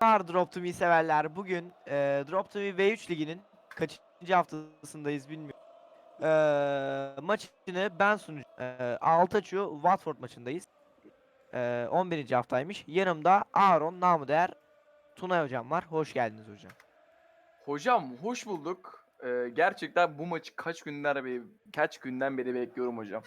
Selamlar Drop to Me severler. Bugün e, Drop to Me V3 liginin kaçıncı haftasındayız bilmiyorum. E, maçını ben sunacağım. E, Altaçu Watford maçındayız. E, 11. haftaymış. Yanımda Aaron namı Tunay hocam var. Hoş geldiniz hocam. Hocam hoş bulduk. Ee, gerçekten bu maçı kaç günden beri kaç günden beri bekliyorum hocam.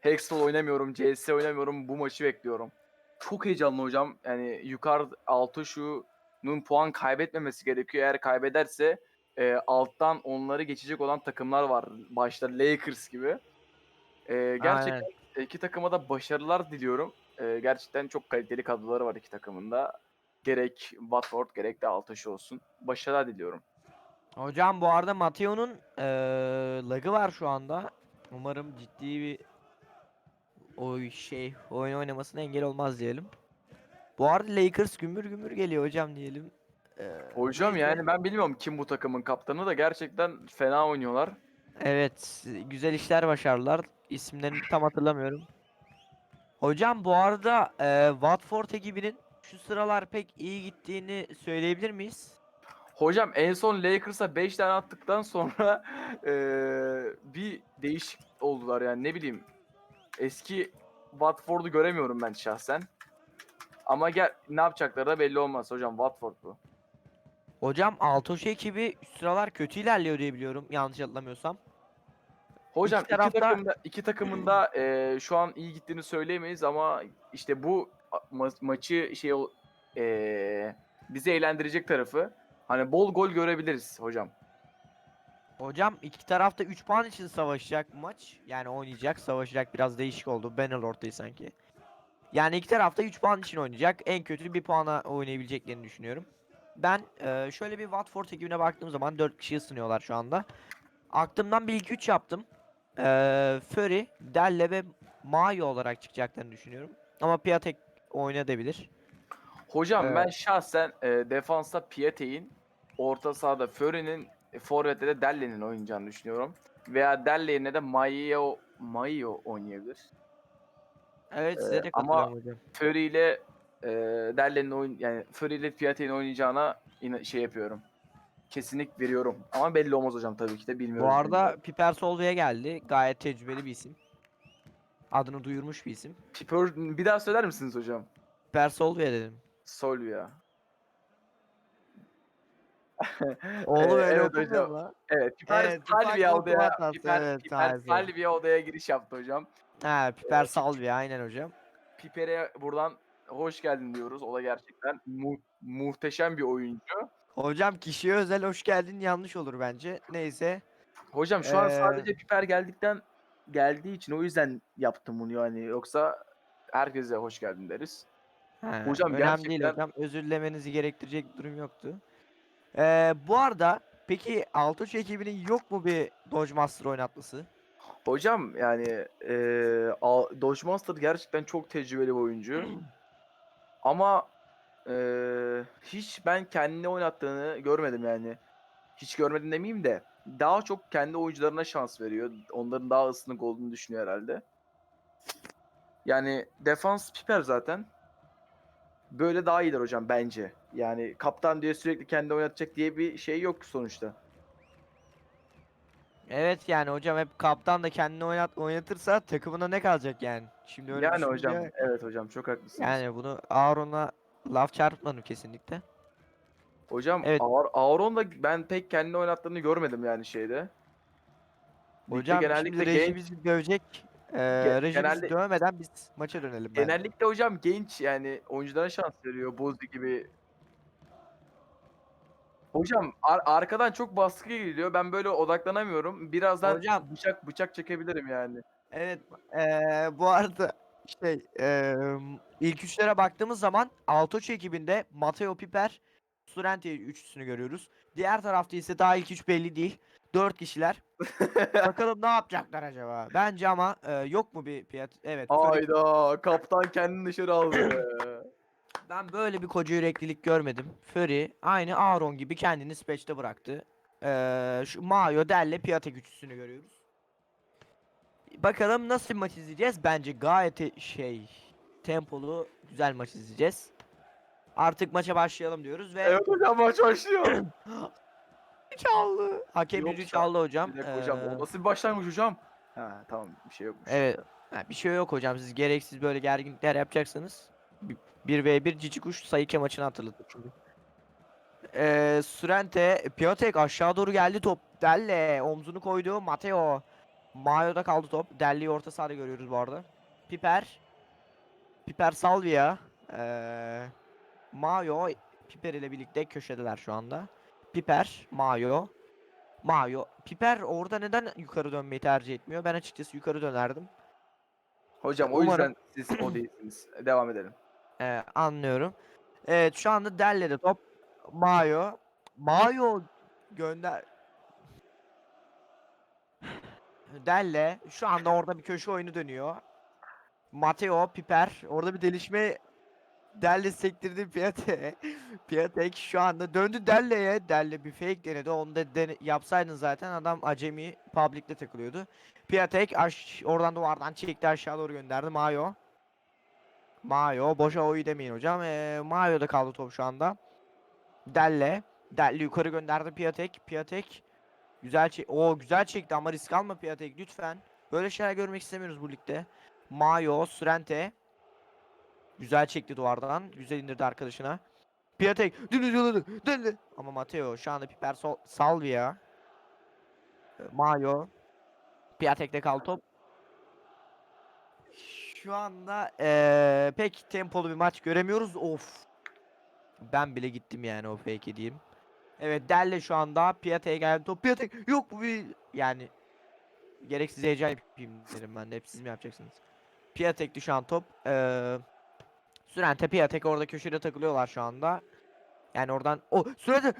Hextall oynamıyorum, CS oynamıyorum. Bu maçı bekliyorum. Çok heyecanlı hocam. Yani yukarı altı şunun puan kaybetmemesi gerekiyor. Eğer kaybederse e, alttan onları geçecek olan takımlar var. Başta Lakers gibi. Ee, gerçekten Aynen. iki takıma da başarılar diliyorum. Ee, gerçekten çok kaliteli kadroları var iki takımında. Gerek Watford gerek de Altaşı olsun. Başarılar diliyorum. Hocam bu arada Mateo'nun e, lagı var şu anda. Umarım ciddi bir o şey oyun oynamasına engel olmaz diyelim. Bu arada Lakers gümbür gümbür geliyor hocam diyelim. E, Hocam yani ben bilmiyorum kim bu takımın kaptanı da gerçekten fena oynuyorlar. Evet, güzel işler başardılar. İsimlerini tam hatırlamıyorum. Hocam bu arada e, Watford ekibinin şu sıralar pek iyi gittiğini söyleyebilir miyiz? Hocam en son Lakers'a 5 tane attıktan sonra eee, bir değişik oldular yani ne bileyim. Eski Watford'u göremiyorum ben şahsen. Ama gel ne yapacakları da belli olmaz hocam Watford bu. Hocam Altoş ekibi sıralar kötü ilerliyor diye biliyorum yanlış hatırlamıyorsam. Hocam İki iki, tarafta- takımda iki takımın da eee, şu an iyi gittiğini söyleyemeyiz ama işte bu ma- maçı şey eee, bizi eğlendirecek tarafı hani bol gol görebiliriz hocam. Hocam iki tarafta 3 puan için savaşacak maç. Yani oynayacak, savaşacak biraz değişik oldu. Bannerlord'dayız sanki. Yani iki tarafta 3 puan için oynayacak. En kötü bir puana oynayabileceklerini düşünüyorum. Ben e, şöyle bir Watford ekibine baktığım zaman 4 kişi ısınıyorlar şu anda. Aklımdan bir ilk 3 yaptım. E, Fury, Delle ve Mayo olarak çıkacaklarını düşünüyorum. Ama Piatek oynayabilir. Hocam Evet. ben şahsen e, defansta Piatek'in, orta sahada Fury'nin, forvette de Delle'nin oynayacağını düşünüyorum. Veya Delle yerine de Maio, Maio oynayabilir. Evet size Ee, de ama- katılıyorum hocam. Fury ile e, Delle'nin oyun yani Fury ile Piatek'in oynayacağına ina- şey yapıyorum. Kesinlik veriyorum. Ama belli olmaz hocam tabii ki de bilmiyorum. Bu arada Piper Solve'ye geldi. Gayet tecrübeli bir isim. Adını duyurmuş bir isim. Piper bir daha söyler misiniz hocam? Piper Solveig dedim. Solvia. Oğlum öyle evet okumuyor hocam. mu? Evet, Piper Evet, Salvia odaya, Piper, evet, Piper. Salvia odaya giriş yaptı hocam. Ha Piper Salvia aynen hocam. Piper'e buradan hoş geldin diyoruz. O da gerçekten mu- muhteşem bir oyuncu. Hocam kişiye özel hoş geldin yanlış olur bence. Neyse. Hocam şu an Ee, sadece Piper geldikten geldiği için o yüzden yaptım bunu yani. Yoksa herkese hoş geldin deriz. Ha, Hocam önemli değil gerçekten- hocam. Özür dilemenizi gerektirecek bir durum yoktu. Ee, bu arada peki Altoş ekibinin yok mu bir Dodge Master oynatması? Hocam yani Al- Dodge Master gerçekten çok tecrübeli bir oyuncu. Ama eee, hiç ben kendine oynattığını görmedim yani. Hiç görmedim demeyeyim de daha çok kendi oyuncularına şans veriyor. Onların daha ısınık olduğunu düşünüyor herhalde. Yani defans Piper zaten. Böyle daha iyidir hocam bence. Yani kaptan diye sürekli kendi oynatacak diye bir şey yok sonuçta. Evet yani hocam hep kaptan da kendini oynat oynatırsa takımına ne kalacak yani? Şimdi öyle yani düşününce- hocam evet hocam çok haklısınız. Yani bunu Aaron'a laf çarpmadım kesinlikle. Hocam Evet. Aar- Aaron da ben pek kendini oynattığını görmedim yani şeyde. Ligde Hocam genellikle şimdi reji genç, bizi dövecek. Ee, Ge- reji bizi genelde- dövmeden biz maça dönelim bence. genellikle hocam genç yani oyunculara şans veriyor Bozi gibi. Hocam ar- arkadan çok baskı geliyor. Ben böyle odaklanamıyorum. Birazdan Hocam. bıçak bıçak çekebilirim yani. Evet ee, bu arada şey ee, ilk üçlere baktığımız zaman Altoç ekibinde Matteo Piper, Surente üçlüsünü görüyoruz. Diğer tarafta ise daha ilk üç belli değil. Dört kişiler. Bakalım ne yapacaklar acaba? Bence ama ee, yok mu bir piyat? Evet. Hayda kaptan kendini dışarı aldı. Ben böyle bir koca yüreklilik görmedim. Fury aynı Aaron gibi kendini Spatch'te bıraktı. Ee, şu Mayo, Delle, Piatek üçlüsünü görüyoruz. Bakalım nasıl bir maç izleyeceğiz? Bence gayet e- şey tempolu güzel maç izleyeceğiz. Artık maça başlayalım diyoruz ve Evet hocam maç başlıyor. çaldı. Hakem düdüğü Yoksa- çaldı hocam. Bir dakika hocam Ee, o nasıl bir başlangıç hocam? Ha tamam bir şey yokmuş. Evet. Ha, bir şey yok hocam. Siz gereksiz böyle gerginlikler yapacaksınız. 1v1 cici kuş sayıke maçını hatırlatıp çünkü. Ee, Surente, Piotek aşağı doğru geldi top. Delle omzunu koydu. Mateo. Mayo'da kaldı top. Delli'yi orta sahada görüyoruz bu arada. Piper. Piper Salvia. Ee, Mayo. Piper ile birlikte köşedeler şu anda. Piper, Mayo. Mayo. Piper orada neden yukarı dönmeyi tercih etmiyor? Ben açıkçası yukarı dönerdim. Hocam o Umarım- yüzden siz o değilsiniz. Devam edelim. Ee, anlıyorum. Evet şu anda Delle'de top. Mayo. Mayo gönder. Delle şu anda orada bir köşe oyunu dönüyor. Mateo, Piper orada bir delişme Delle sektirdi Piate. Piatek şu anda döndü Delle'ye. Delle bir fake denedi. Onu da dene- yapsaydın zaten adam acemi public'te takılıyordu. Piatek aş oradan duvardan çekti aşağı doğru gönderdi Mayo. Mayo boşa oyu demeyin hocam. Ee, Mayo'da kaldı top şu anda. Delle. Delle yukarı gönderdi Piatek. Piatek güzel çek. O güzel çekti ama risk alma Piatek lütfen. Böyle şeyler görmek istemiyoruz bu ligde. Mayo, Surente. Güzel çekti duvardan. Güzel indirdi arkadaşına. Piatek dönü dönü. Ama Mateo şu anda Piper Salvia. Ee, Mayo. Piatek'te kaldı top. Şu anda eee, pek tempolu bir maç göremiyoruz. Of. Ben bile gittim yani o fake diyeyim. Evet Delle şu anda Piatek'e geldi top. Piatek yok bu bir yani gereksiz heyecan yapayım dedim ben de. Hep siz mi yapacaksınız? Piatek'ti şu an top. Eee Sürente Piatek orada köşede takılıyorlar şu anda. Yani oradan o Sürente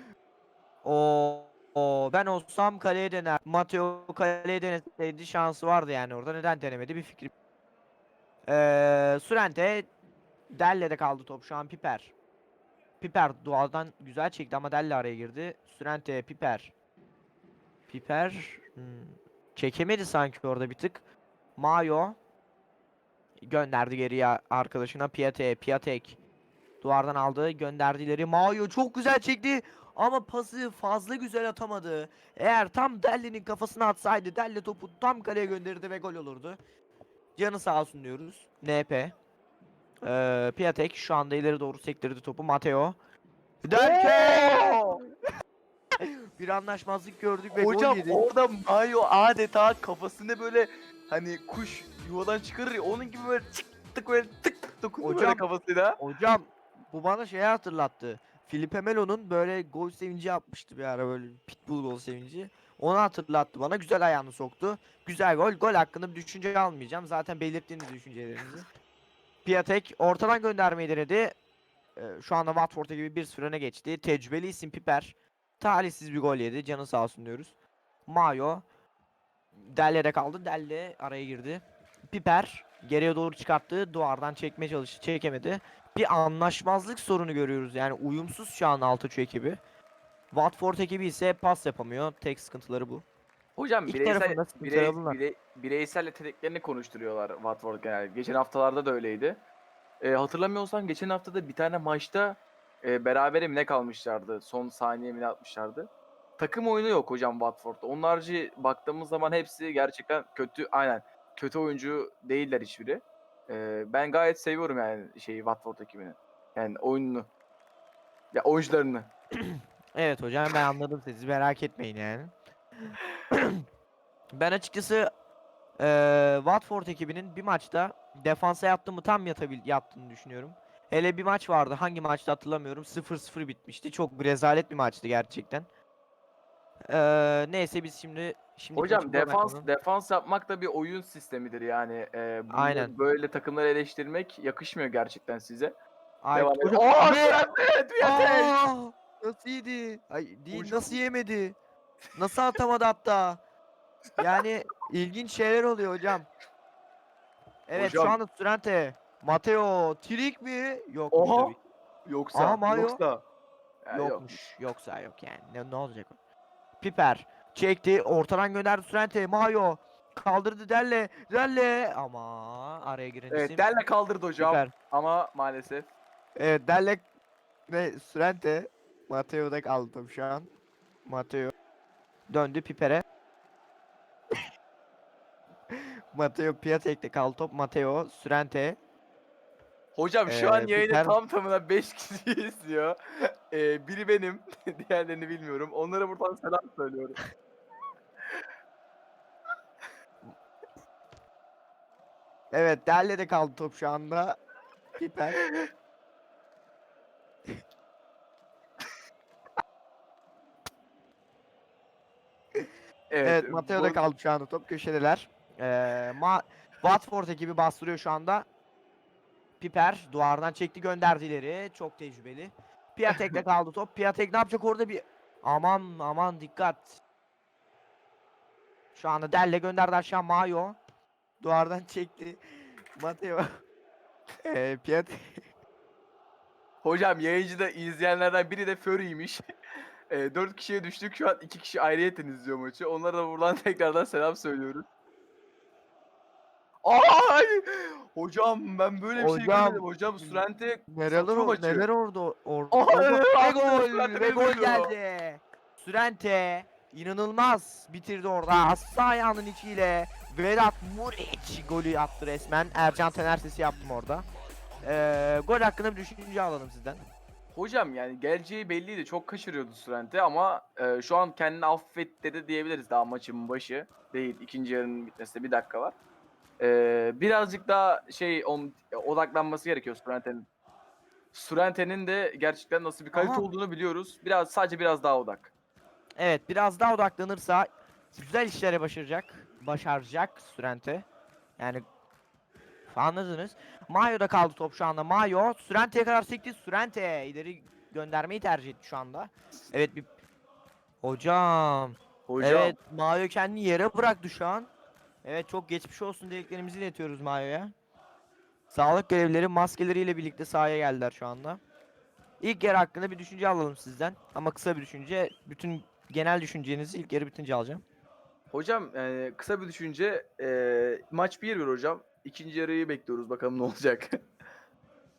o o ben olsam kaleye dener. Mateo kaleye deneseydi şansı vardı yani orada. Neden denemedi bir fikrim. Eee Surente Delle'de kaldı top şu an Piper. Piper doğadan güzel çekti ama Delle araya girdi. Surente Piper. Piper hmm, çekemedi sanki orada bir tık. Mayo gönderdi geriye arkadaşına Piate Piatek duvardan aldı gönderdi ileri Mayo çok güzel çekti ama pası fazla güzel atamadı. Eğer tam Delle'nin kafasına atsaydı Delle topu tam kaleye gönderirdi ve gol olurdu. Canı sağ olsun diyoruz. NP. Ee, Piatek şu anda ileri doğru sektirdi topu. Mateo. Derken bir anlaşmazlık gördük ve gol Hocam yedi. orada Mayo adeta kafasında böyle hani kuş yuvadan çıkarır ya onun gibi böyle tık tık böyle tık dokundu böyle Hocam- kafasıyla. Hocam bu bana şeyi hatırlattı. Felipe Melo'nun böyle gol sevinci yapmıştı bir ara böyle pitbull gol sevinci. Onu hatırlattı bana. Güzel ayağını soktu. Güzel gol. Gol hakkında bir düşünce almayacağım. Zaten belirttiğiniz düşüncelerinizi. Piatek ortadan göndermeyi denedi. Ee, şu anda Watford gibi bir öne geçti. Tecrübeli isim Piper. Talihsiz bir gol yedi. Canı sağ olsun diyoruz. Mayo. Delle'de kaldı. Delle araya girdi. Piper geriye doğru çıkarttı. Duvardan çekmeye çalıştı. Çekemedi. Bir anlaşmazlık sorunu görüyoruz. Yani uyumsuz şu an Altıçı ekibi. Watford ekibi ise pas yapamıyor. Tek sıkıntıları bu. Hocam İki bireysel, birey, birey- bireysel yeteneklerini konuşturuyorlar Watford genelde. Geçen haftalarda da öyleydi. Ee, hatırlamıyorsam geçen haftada bir tane maçta e, berabere mi ne kalmışlardı? Son saniye mi ne atmışlardı? Takım oyunu yok hocam Watford'da. Onun harici baktığımız zaman hepsi gerçekten kötü, aynen kötü oyuncu değiller hiçbiri. Ee, ben gayet seviyorum yani şeyi Watford ekibini. Yani oyununu. Ya oyuncularını. Evet hocam ben anladım sizi merak etmeyin yani. ben açıkçası eee Watford ekibinin bir maçta defansa yattı mı tam yatabil yattığını düşünüyorum. Hele bir maç vardı hangi maçta hatırlamıyorum 0-0 bitmişti. Çok bir rezalet bir maçtı gerçekten. Eee neyse biz şimdi şimdi Hocam defans defans yapmak da bir oyun sistemidir yani. Ee, bunu Aynen. Böyle takımları eleştirmek yakışmıyor gerçekten size. Ay, Devam edelim. Aa, nasıl yedi? Ay, değil nasıl yemedi? Nasıl atamadı hatta? Yani ilginç şeyler oluyor hocam. Evet şu Hocam- anda Trente. Mateo Trik mi? Yok Oha! tabii. Yoksa, Aa, Mayo. yoksa. Ya, yok. Yokmuş. Yoksa yok yani. Ne, ne olacak o? Piper çekti. Ortadan gönderdi Trente. Mayo kaldırdı Delle. Delle ama araya giren isim Evet, Delle kaldırdı hocam Piper. ama maalesef. Evet Delle Ve Sürente Mateo'da kaldı top şu an. Mateo döndü Piper'e. Mateo Piatek'te kaldı top. Mateo Sürente. Hocam şu an Ee, yayını Piper- tam tamına 5 kişi izliyor. Ee, biri benim, diğerlerini bilmiyorum. Onlara buradan selam söylüyorum. Evet Derle'de kaldı top şu anda. Piper. Evet, Mateo'da bu- kaldı şu anda top köşedeler. Ee, Ma Watford ekibi bastırıyor şu anda. Piper duvardan çekti gönderdi ileri. Çok tecrübeli. Piatek'le kaldı top. Piatek ne yapacak orada bir... Aman aman dikkat. Şu anda Delle gönderdi aşağı Mayo. Duvardan çekti. Mateo. ee, Piatek. Hocam yayıncıda izleyenlerden biri de Fury'ymiş. E, 4 kişiye düştük. Şu an 2 kişi ayrıyeten izliyor maçı. Onlara da buradan tekrardan selam söylüyoruz. Ay! Hocam ben böyle bir şey Hocam, görmedim. Hocam Surente Neler, satıyor o- maçı. neler orada orada. Aa, evet, ve gol Sürente ve gol geldi. Sürente inanılmaz bitirdi orada. Sağ ayağının içiyle Vedat Muriç golü attı resmen. Ercan Tener sesi yaptım orada. Ee, gol hakkında bir düşünce alalım sizden. Hocam yani geleceği belliydi. Çok kaçırıyordu Surente ama e, şu an kendini affetti de diyebiliriz daha maçın başı. Değil. ikinci yarının bitmesine bir dakika var. E, birazcık daha şey on, odaklanması gerekiyor Surente'nin. Surente'nin de gerçekten nasıl bir kalite Aha. olduğunu biliyoruz. Biraz sadece biraz daha odak. Evet biraz daha odaklanırsa güzel işlere başaracak. Başaracak Sürente. Yani anladınız. Mayo'da kaldı top şu anda. Mayo Sürente'ye kadar sekti. Sürente ileri göndermeyi tercih etti şu anda. Evet bir Hocam. Hocam Evet Mayo kendini yere bıraktı şu an. Evet çok geçmiş olsun dileklerimizi iletiyoruz Mayo'ya. Sağlık görevlileri maskeleriyle birlikte sahaya geldiler şu anda. İlk yarı hakkında bir düşünce alalım sizden. Ama kısa bir düşünce. Bütün genel düşüncenizi ilk yarı bitince alacağım. hocam yani kısa bir düşünce e, maç 1-1 hocam. İkinci yarıyı bekliyoruz bakalım ne olacak.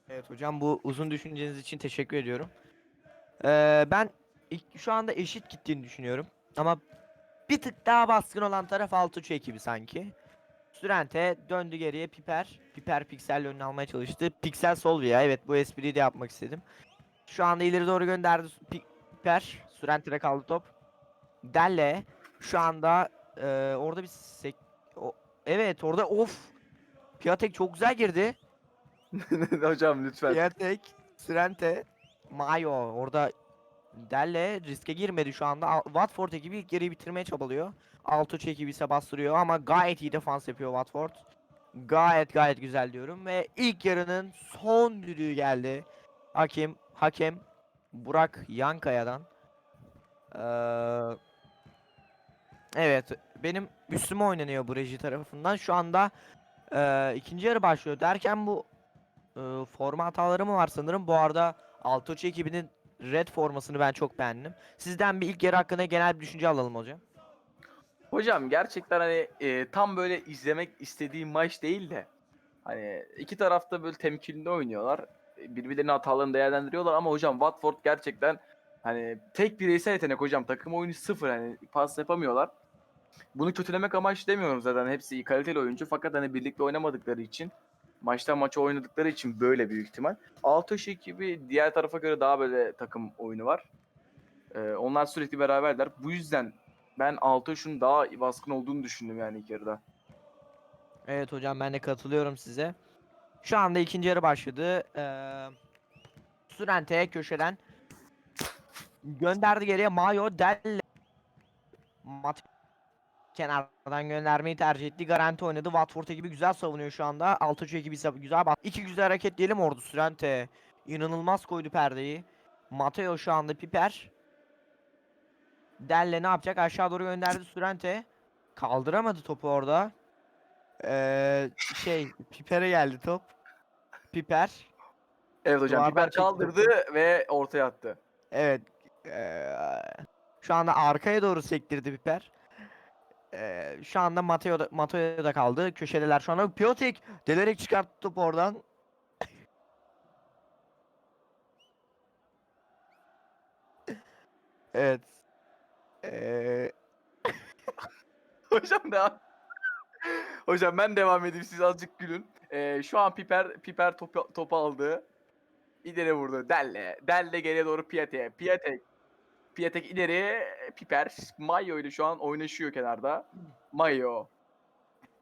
Evet hocam bu uzun düşünceniz için teşekkür ediyorum. Ee, ben ilk- şu anda eşit gittiğini düşünüyorum. Ama bir tık daha baskın olan taraf Altuğ ekibi sanki. Sürente döndü geriye Piper. Piper Pixel'le önüne almaya çalıştı. Pixel sol ya evet bu espriyi de yapmak istedim. Şu anda ileri doğru gönderdi Pi- Piper. Sürente'de kaldı top. Delle şu anda e, orada bir sek... o- evet orada of. Piatek çok güzel girdi. hocam lütfen. Piatek, Sürente, Mayo orada Delle riske girmedi şu anda. Watford ekibi ilk yarıyı bitirmeye çabalıyor. Altuğ ekibi ise bastırıyor ama gayet iyi defans yapıyor Watford. Gayet gayet güzel diyorum ve ilk yarının son düdüğü geldi. Hakem hakem Burak Yankaya'dan. Eee evet benim üstüme oynanıyor bu reji tarafından. Şu anda eee, ikinci yarı başlıyor derken bu eee, forma hataları mı var sanırım. Bu arada Altuğ ekibinin red formasını ben çok beğendim. Sizden bir ilk yarı hakkında genel bir düşünce alalım hocam. Hocam gerçekten hani e, tam böyle izlemek istediğim maç değil de hani iki tarafta böyle temkinli oynuyorlar. E, Birbirlerinin hatalarını değerlendiriyorlar ama hocam Watford gerçekten hani tek bireysel yetenek hocam. Takım oyunu sıfır hani pas yapamıyorlar. Bunu kötülemek amaç demiyorum zaten. Hepsi iyi kaliteli oyuncu fakat hani birlikte oynamadıkları için maçtan maça oynadıkları için böyle büyük ihtimal. Altoş ekibi diğer tarafa göre daha böyle takım oyunu var. Ee, onlar sürekli beraberler. Bu yüzden ben Altoş'un daha baskın olduğunu düşündüm yani ilk yarıda. Evet hocam ben de katılıyorum size. Şu anda ikinci yarı başladı. Eee Sürente köşeden gönderdi geriye Mayo Delle kenardan göndermeyi tercih etti. Garanti oynadı. Watford ekibi güzel savunuyor şu anda. Altıncı ekibi ise güzel bak. İki güzel hareket diyelim orada Sürente. inanılmaz koydu perdeyi. Mateo şu anda Piper. Delle ne yapacak? Aşağı doğru gönderdi Sürente. Kaldıramadı topu orada. Ee, şey Piper'e geldi top. Piper. Evet hocam Duvardan Piper çekti kaldırdı ve ortaya attı. Evet. eee, şu anda arkaya doğru sektirdi Piper. Eee, şu anda Mateo da, Mateo da kaldı. Köşedeler şu anda. Piotek delerek çıkarttı topu oradan. Evet. Ee, Hocam devam. Hocam ben devam edeyim siz azıcık gülün. Ee, şu an Piper Piper topu, topu aldı. İleri vurdu. Delle. Delle geriye doğru Piatek'e. Piatek. Piatek ileri. Piper. Mayo ile şu an oynaşıyor kenarda. Mayo.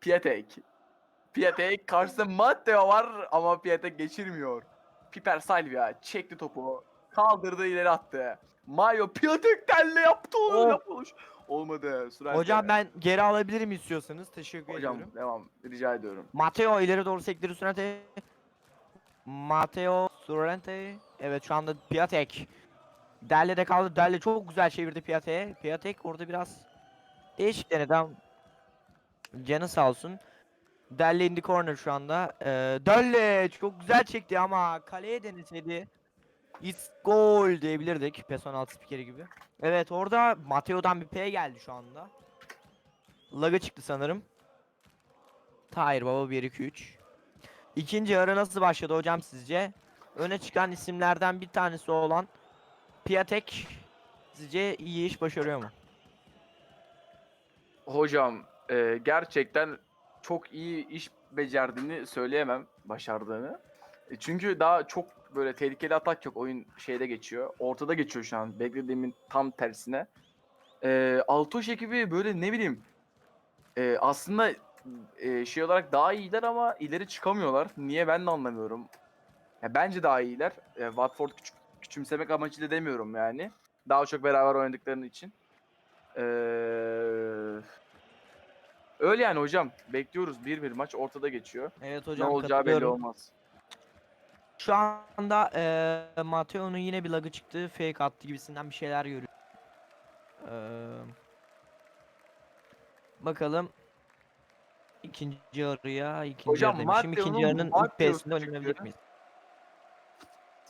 Piatek. Piatek. Karşısında Matteo var ama Piatek geçirmiyor. Piper Salvia çekti topu. Kaldırdı ileri attı. Mayo Piatek Delle yaptı onu. Oh. Olmadı. Sürente. hocam ben geri alabilirim istiyorsanız. Teşekkür Hocam ediyorum. devam. Rica ediyorum. Matteo ileri doğru sekleri Surente. Matteo Surente. Evet şu anda Piatek. Derle'de kaldı. Derle çok güzel çevirdi Piatek'e. Piatek orada biraz değişik denedi ama canı sağ olsun. Derle in the corner şu anda. Ee, Derle çok güzel çekti ama kaleye deneseydi. It's goal diyebilirdik. Personal spikeri gibi. Evet orada Matteo'dan bir P geldi şu anda. Lag'a çıktı sanırım. Tahir Baba 1 2 3. İkinci yarı nasıl başladı hocam sizce? Öne çıkan isimlerden bir tanesi olan Piatek sizce iyi iş başarıyor mu? Hocam e, gerçekten çok iyi iş becerdiğini söyleyemem başardığını. E, çünkü daha çok böyle tehlikeli atak yok. Oyun şeyde geçiyor. Ortada geçiyor şu an. Beklediğimin tam tersine. E, Altoş ekibi böyle ne bileyim e, aslında e, şey olarak daha iyiler ama ileri çıkamıyorlar. Niye ben de anlamıyorum. Ya, bence daha iyiler. E, Watford küçük, küçümsemek amacıyla demiyorum yani. Daha çok beraber oynadıklarının için. Eee öyle yani hocam. Bekliyoruz 1-1 maç ortada geçiyor. Evet ne hocam olacağı belli olmaz. Şu anda eee Matteo'nun yine bir lagı çıktı. Fake attı gibisinden bir şeyler görüyorum. Eee, bakalım. İkinci yarıya, ikinci Hocam, yarı demişim. İkinci yarının ilk P'sinde oynayabilecek miyiz?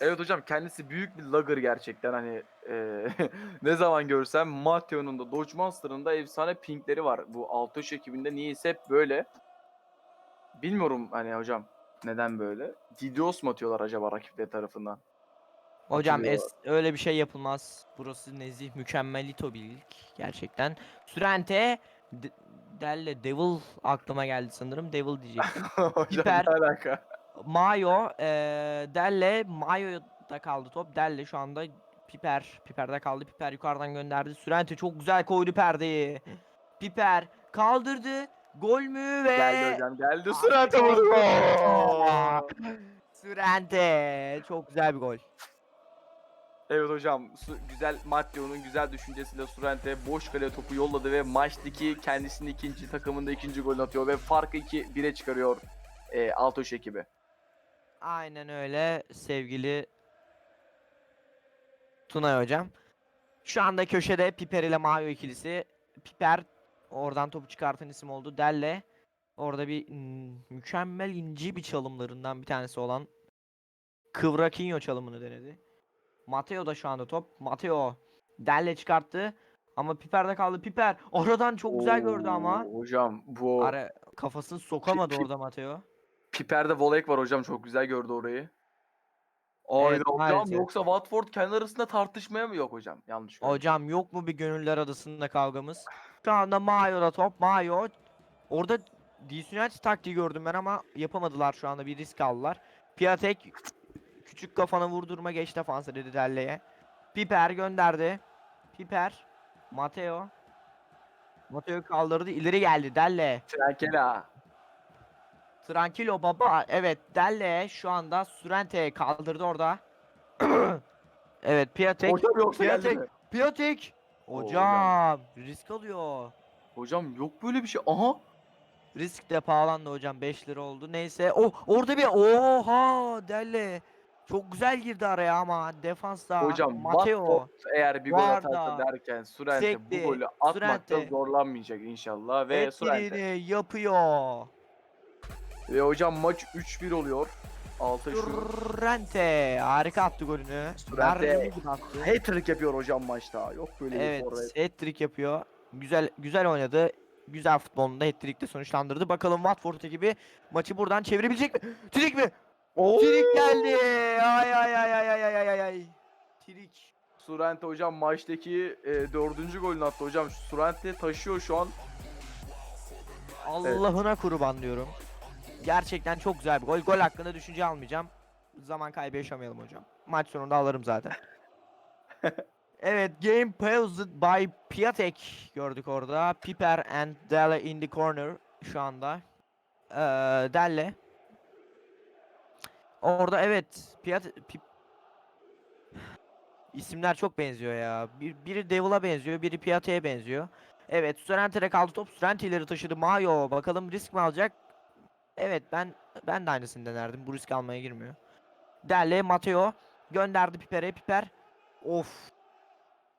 Evet hocam kendisi büyük bir lagger gerçekten hani eee, ne zaman görsem Matteo'nun da Dodge Monster'ın da efsane pinkleri var. Bu Altoş ekibinde niyeyse hep böyle. Bilmiyorum hani hocam neden böyle. Didios mu atıyorlar acaba rakipleri tarafından? Hocam es öyle bir şey yapılmaz. Burası nezih mükemmelito bir lig gerçekten. Sürente Delle Devil aklıma geldi sanırım. Devil diyecektim. hocam Hiper. ne alaka? Mayo eee Delle Mayo'da kaldı top. Delle şu anda Piper Piper'de kaldı. Piper yukarıdan gönderdi. Sürente çok güzel koydu perdeyi. Piper kaldırdı. Gol mü ve Geldi hocam geldi. Çok vurdu. Gol! Sürente çok güzel bir gol. Evet hocam güzel Matteo'nun güzel düşüncesiyle Surente boş kale topu yolladı ve maçtaki kendisinin ikinci takımında ikinci golünü atıyor ve farkı 2-1'e çıkarıyor e, Altoş ekibi. Aynen öyle sevgili Tunay hocam. Şu anda köşede Piper ile Mayo ikilisi. Piper oradan topu çıkartan isim oldu. Delle orada bir mm, mükemmel inci bir çalımlarından bir tanesi olan Kıvrakinho çalımını denedi. Mateo da şu anda top. Mateo Delle çıkarttı. Ama Piper'de kaldı. Piper oradan çok güzel gördü ama. Oo, Hocam bu Ara kafasını sokamadı orada Mateo. Piper'de volek var hocam çok güzel gördü orayı. Aynen hocam maalesef. yoksa Watford kendi arasında tartışmaya mı yok hocam? Yanlış gördüm. Hocam yok mu bir gönüller adasında kavgamız? Şu anda Mayo'da top. Mayo. Orada DC United taktiği gördüm ben ama yapamadılar şu anda bir risk aldılar. Piatek küçük kafana vurdurma geç defansı dedi Delle'ye. Piper gönderdi. Piper. Mateo. Mateo kaldırdı ileri geldi Delle. Trankela. Tranquilo baba. Evet Delle şu anda Surente kaldırdı orada. evet Piatek. Hocam yoksa geldi Piatek. mi? Piatek. Hocam risk alıyor. Hocam yok böyle bir şey. Aha. Risk de pahalandı hocam 5 lira oldu. Neyse. Oh orada bir oha Delle. Çok güzel girdi araya ama defansta. Hocam Mateo. Eğer bir gol Var atarsa derken Surente sekti, bu golü atmakta Surente. zorlanmayacak inşallah ve Surente. Yapıyor. Ve hocam maç 3-1 oluyor. 6 Durante harika attı golünü. Durante hat-trick yapıyor hocam maçta. Yok böyle evet, bir forvet. Evet, hat-trick yapıyor. Güzel güzel oynadı. Güzel futbolunda hat-trick'te sonuçlandırdı. Bakalım Watford ekibi maçı buradan çevirebilecek mi? Trik mi? Oo! Trik geldi. Ay ay ay ay ay ay ay ay. Trik. Surente hocam maçtaki e, dördüncü golünü attı hocam. Surente taşıyor şu an. Allah'ına evet. kurban diyorum. Gerçekten çok güzel bir gol. Gol hakkında düşünce almayacağım. Zaman kaybı yaşamayalım hocam. Maç sonunda alırım zaten. evet, game paused by Piatek gördük orada. Piper and Dele in the corner şu anda. Ee, Delle. Orada evet, Piat Pip... İsimler çok benziyor ya. Bir, biri Devil'a benziyor, biri Piatek'e benziyor. Evet, Surente'de kaldı top. Surente ileri taşıdı. Mayo bakalım risk mi alacak? Evet, ben ben de aynısını denerdim. Bu risk almaya girmiyor. Delle, Matteo gönderdi Piper'e. Piper. Of.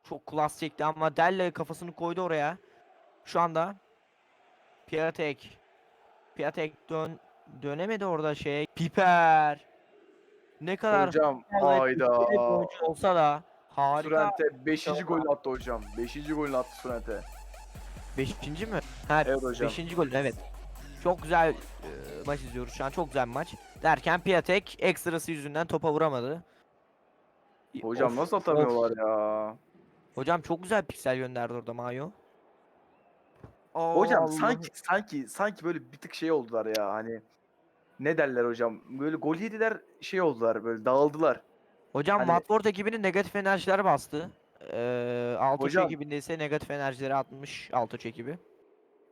Çok klas çekti ama Delle kafasını koydu oraya. Şu anda Piatek. Piatek dön dönemedi orada şey. Piper. Ne kadar Hocam hayda. olsa da harika. Surente 5. Tamam. golünü attı hocam. 5. golünü attı Surente. Beşinci mi? Ha, Evet hocam. beşinci golün evet. Çok güzel e, maç izliyoruz şu an. Çok güzel bir maç. Derken Piatek ekstrası yüzünden topa vuramadı. Hocam of, nasıl of. atamıyorlar ya? Hocam çok güzel piksel gönderdi orada Mayo. Hocam Allah. sanki sanki sanki böyle bir tık şey oldular ya hani ne derler hocam böyle gol yediler şey oldular böyle dağıldılar. Hocam hani- Watford ekibinin negatif enerjiler bastı. Ee, Altoç Hocam- ekibinde ise negatif enerjileri atmış Altoç ekibi.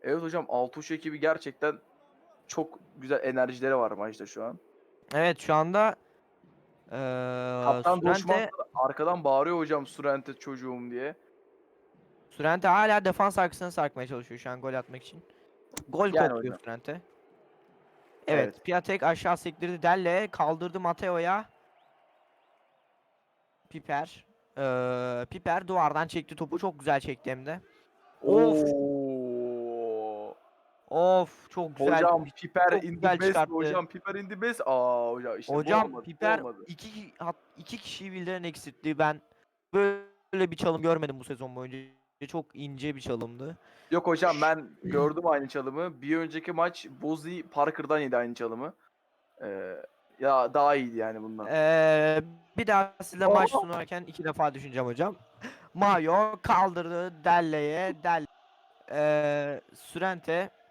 Evet hocam Altuş ekibi gerçekten çok güzel enerjileri var maçta şu an. Evet şu anda ee, Kaptan Doşman arkadan bağırıyor hocam Surente çocuğum diye. Surente hala defans arkasına sarkmaya çalışıyor şu an gol atmak için. Gol Yani kokluyor hocam. Surente. Evet, Evet. Piatek aşağı sektirdi Delle kaldırdı Mateo'ya. Piper. Ee, Piper duvardan çekti topu çok güzel çekti hem de. Of. Of çok güzel. Hocam Piper çok in the best çıkarttı. hocam Piper in the best. Aa hocam işte Hocam olmadı, Piper olmadı. iki iki kişiyi bildiren eksiltti. Ben böyle bir çalım görmedim bu sezon boyunca. Çok ince bir çalımdı. Yok hocam ben gördüm aynı çalımı. Bir önceki maç Bozi Parker'dan yedi aynı çalımı. Ee, ya daha iyiydi yani bundan. Ee, bir daha size maç Aa! sunarken iki defa düşüneceğim hocam. Mayo kaldırdı Delle'ye. Del ee,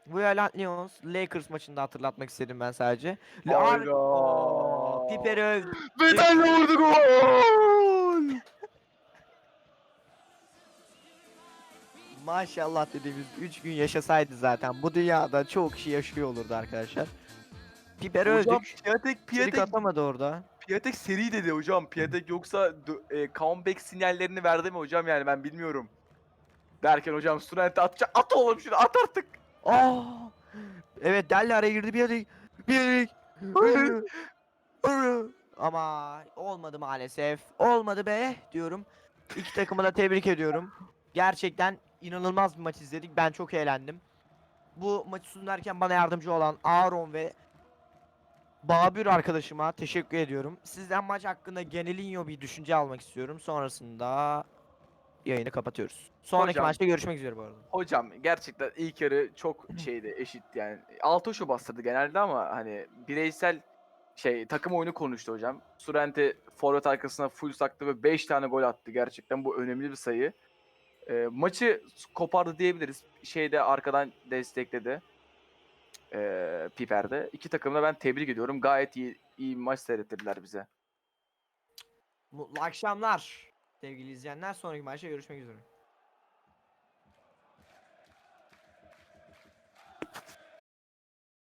Surente Violet Lions Lakers maçında hatırlatmak istedim ben sadece. Hayda. Oo, Piper'i övdü. Bedel'le vurdu gol! Maşallah dediğimiz 3 gün yaşasaydı zaten bu dünyada çok kişi yaşıyor olurdu arkadaşlar. Piper'i Hocam övdük. Piatek, Piatek, atamadı orada. Piatek seri dedi hocam. Piatek yoksa dö- e, comeback sinyallerini verdi mi hocam yani ben bilmiyorum. Derken hocam Surente atacak. At oğlum şunu at artık. Aa! Evet Delle araya girdi bir yere. Bir. Ama olmadı maalesef. Olmadı be diyorum. İki takımı da tebrik ediyorum. Gerçekten inanılmaz bir maç izledik. Ben çok eğlendim. Bu maçı sunarken bana yardımcı olan Aaron ve Babür arkadaşıma teşekkür ediyorum. Sizden maç hakkında genelinyo bir düşünce almak istiyorum. Sonrasında yayını kapatıyoruz. Sonraki Hocam. maçta görüşmek üzere bu arada. Hocam gerçekten ilk yarı çok şeydi eşit yani. Altı şu bastırdı genelde ama hani bireysel şey takım oyunu konuştu hocam. Surente forvet arkasına full saktı ve 5 tane gol attı gerçekten bu önemli bir sayı. Ee, maçı kopardı diyebiliriz. Şeyde arkadan destekledi. Ee, Piper'de. İki takımı da ben tebrik ediyorum. Gayet iyi, iyi maç seyrettirdiler bize. Mutlu akşamlar sevgili izleyenler. Sonraki maçta görüşmek üzere.